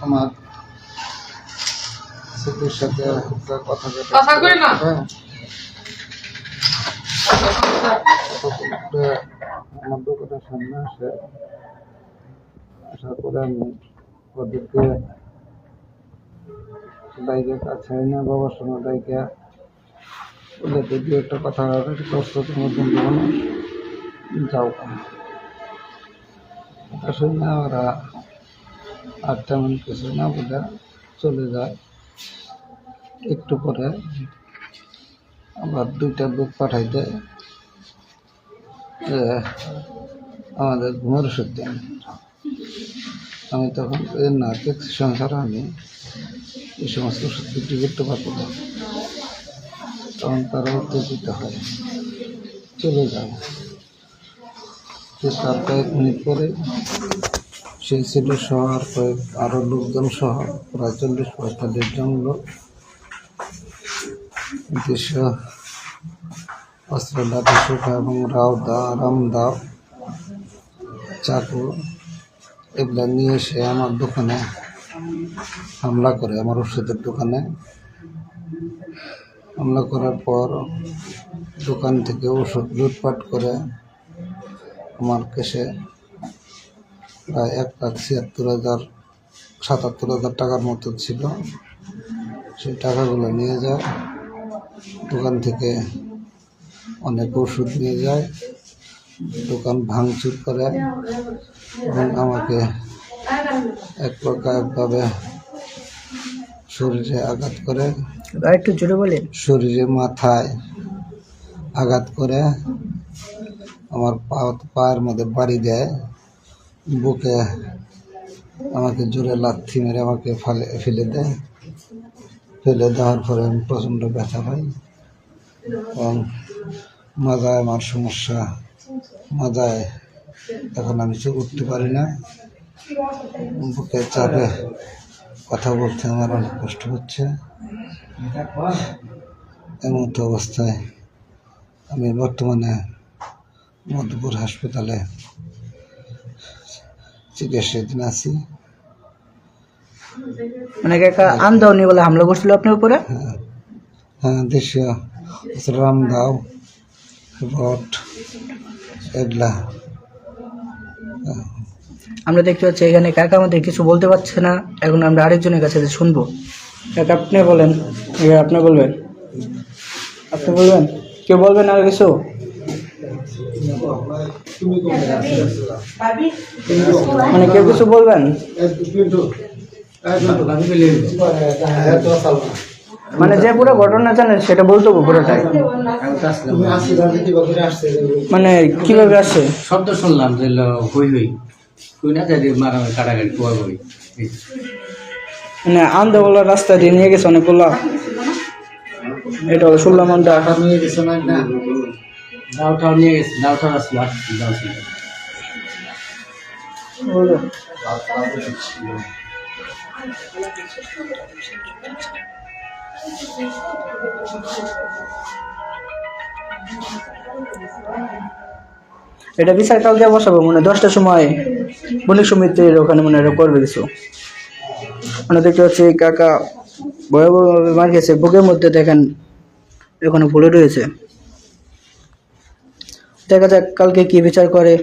আমার সাথে কথা কথা কই না। হ্যাঁ। কথা আমার দোকানের সামনে আসে। আসার পরে আমি ওদেরকে বাইকে কাছে এনে বাবার সঙ্গে বাইকে। ওদেরকে দু একটা কথা করছে তোমার বন্ধু মানুষ যাও। আসলে ওরা আর তেমন কিছু না বলে চলে যায়। একটু পরে আবার দুইটা বুক পাঠাই দেয়। আমাদের ঘুমের দেন। আমি তখন না সংসার আমি এই সমস্ত ওষুধ বিক্রি করতে পারব না। তখন তারা উত্তেজিত হয়, চলে যায় তার কয়েক মিনিট পরে সেই ছেলে সহ আর কয়েক আরও লোকজন সহ প্রায় চল্লিশ পঁয়তাল্লিশ জন লোক এবং রাও দা, রাম দাও চাকু এগুলা নিয়ে এসে আমার দোকানে হামলা করে, আমার ওষুধের দোকানে। হামলা করার পর দোকান থেকে ওষুধ লুটপাট করে আমার কেসে প্রায় এক লাখ ছিয়াত্তর হাজার সাতাত্তর হাজার টাকার মতো ছিল। সেই টাকাগুলো নিয়ে যায় দোকান থেকে অনেক ওষুধ নিয়ে যায় দোকান ভাঙচুর করে এবং আমাকে এক প্রকার একভাবে শরীরে আঘাত করে একটু জোরে বলেন। শরীরে মাথায় আঘাত করে আমার পা পায়ের মধ্যে বাড়ি দেয়। বুকে আমাকে জোরে লাথি মেরে আমাকে ফেলে ফেলে দেয়। ফেলে দেওয়ার পরে আমি প্রচণ্ড ব্যথা পাই এবং মাজায় আমার সমস্যা। মাজায় এখন আমি উঠতে পারি না। বুকে চাপে কথা বলতে আমার অনেক কষ্ট হচ্ছে। এমত অবস্থায় আমি বর্তমানে মধুপুর হাসপাতালে আছি মানে বলে হামলা করছিল আপনার উপরে? হ্যাঁ হ্যাঁ দেশীয় রামদাও এগুলা আমরা দেখতে পাচ্ছি এখানে কাকা আমাদের কিছু বলতে পারছে না। এখন আমরা আরেকজনের কাছে শুনব। কাকা আপনি বলেন আপনি বলবেন? আপনি বলবেন? কেউ বলবেন আর কিছু? মানে কেউ কিছু বলবেন? মানে যে পুরো ঘটনা জানেন সেটা বলতে পুরোটাই মানে কীভাবে আসছে শব্দ শুনলাম যে হই হই। না মারামারি কাটাকাটি কোয়া করি মানে আন্দাওয়ালা রাস্তা দিয়ে নিয়ে গেছে অনেকগুলো। এটা হলো শুনলাম আমরা। নিয়ে গেছে না না। নিয়ে গেছে দাওটাও আসলো আসছি দাও ছিল এটা বিচার কাল দিয়ে বসাবো, মনে দশটার সময় বণিক সমিতির ওখানে মনে হয় করবে কিছু। মানে দেখতে পাচ্ছি কাকা ভয়াবহভাবে মার খেয়েছে, বুকের মধ্যে দেখেন এখানে ভুলে রয়েছে দেখা যাক কালকে কি বিচার করে।